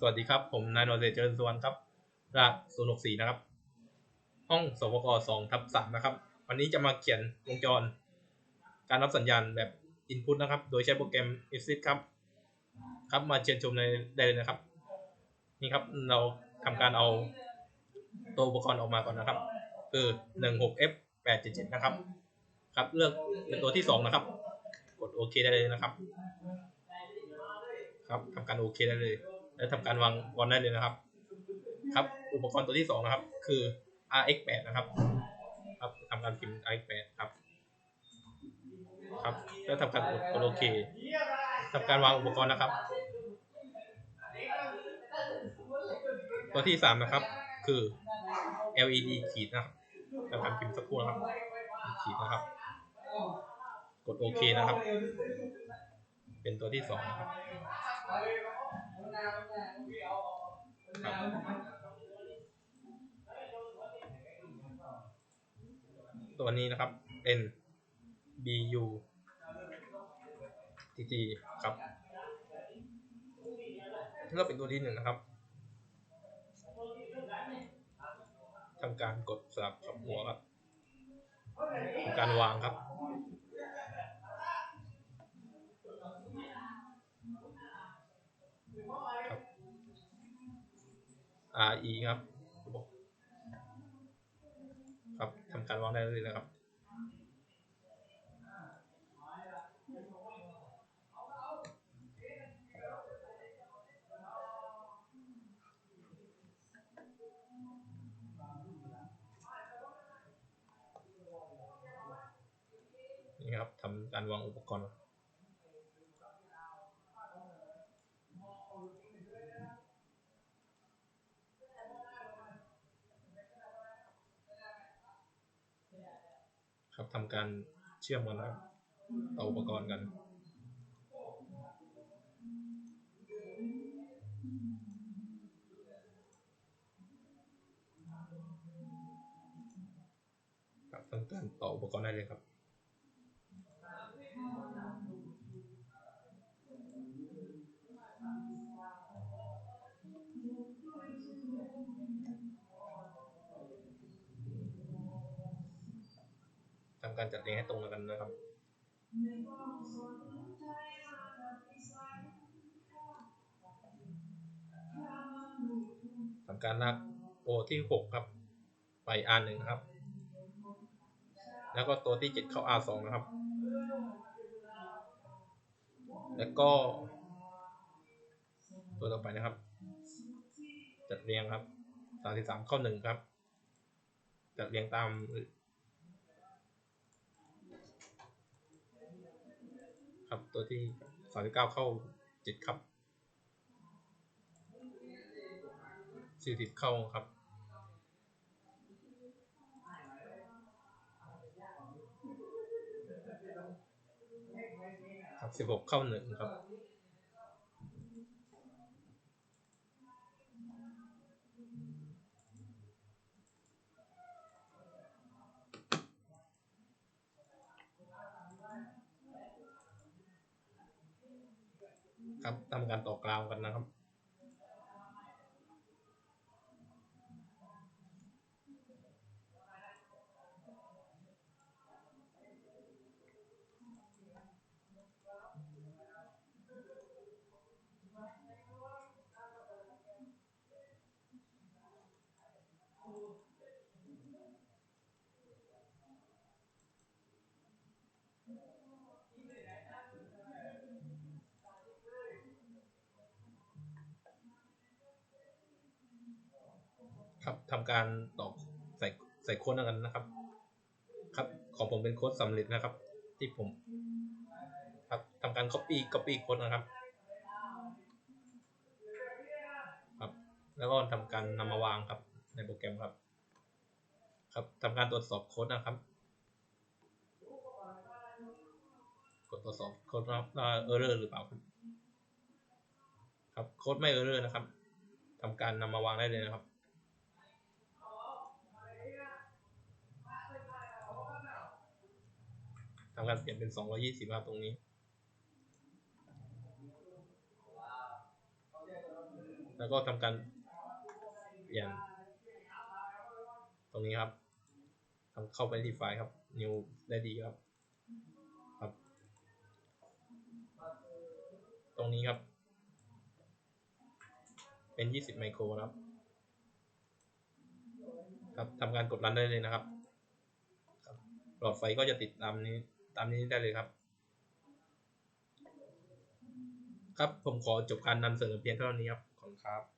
สวัสดีครับ ผมนายนรเดชเจริญสุวรรณครับรหัส064นะครับ ห้องสวก2ทับ3นะครับ วันนี้จะมาเขียนวงจร การรับสัญญาณแบบ Input นะครับ โดยใช้โปรแกรม Exit ครับ ครับมาเชิญชมในได้เลยนะครับ นี่ครับเราทำการเอาตัวอุปกรณ์ออกมาก่อนนะครับ คือ 16F877 นะครับ ครับเลือกเป็นตัวที่ 2 นะครับ กดโอเคได้เลยนะครับ ครับทำการโอเคได้เลย และทำการวางวอนได้เลยนะครับ ครับ อุปกรณ์ตัวที่สองนะครับ คือ RX8 นะครับครับทำการพิมพ์ RX8 ครับ ครับแล้วทำการกดโอเคทำการวางอุปกรณ์นะครับ ตัวที่สามนะครับ คือ LED ขีดนะครับทำการพิมพ์สักครู่นะครับขีดนะครับ กดโอเคนะครับ เป็นตัวที่สองนะครับ ตัวนี้นะครับเป็น BU TT ครับแล้วก็เป็นตัวที่หนึ่งนะครับทำการกดสลับกับหัวครับทำการวางครับ RE ครับครับทำการวางได้เลยนะครับนี่ครับทำการวางอุปกรณ์ ครับทำการเชื่อมกันนะครับต่ออุปกรณ์กันครับทำการต่ออุปกรณ์ได้เลยครับ ทำการจัดเรียงให้ตรงกันนะครับทำการลากโอที่6ครับ ไป R1 ครับ แล้วก็ตัวที่7เข้า R2 นะครับ แล้วก็ ตัวต่อไปนะครับ จัดเรียงครับ33เข้า1ครับ จัดเรียงตามับ ตัวที่สามสิบเก้าเข้าเจ็ดครับสี่สิบเข้าครับครับสิบหกเข้าหนึ่งครับ ครับทำการต่อกราวกันนะครับ ทำการตอกใส่ใส่โค้ดแล้วกันนะครับ ครับของผมเป็นโค้ดสำเร็จนะครับ ที่ผมครับทำการ copy copy โค้ดนะครับ ครับ แล้วก็ทำการนำมาวางครับ ในโปรแกรมครับ ครับทำการตรวจสอบโค้ดนะครับกดตรวจสอบโค้ดครับเออร์เรอร์หรือเปล่าครับครับ โค้ดไม่เออร์เรอร์นะครับทำการนำมาวางได้เลยนะครับ ทำการเปลี่ยนเป็น 220ครับตรงนี้ แล้วก็ทำการเปลี่ยน ตรงนี้ครับทำเข้าไปที่ไฟล์ครับ new ได้ดีครับ ครับ ตรงนี้ครับ เป็น 20 ไมโครนะครับ ครับทำการกดรันได้เลยนะครับครับหลอดไฟก็จะติดตามนี้ ตามนี้ได้เลยครับ ครับผมขอจบการนำเสนอเพียงเท่านี้ครับ ขอบคุณครับ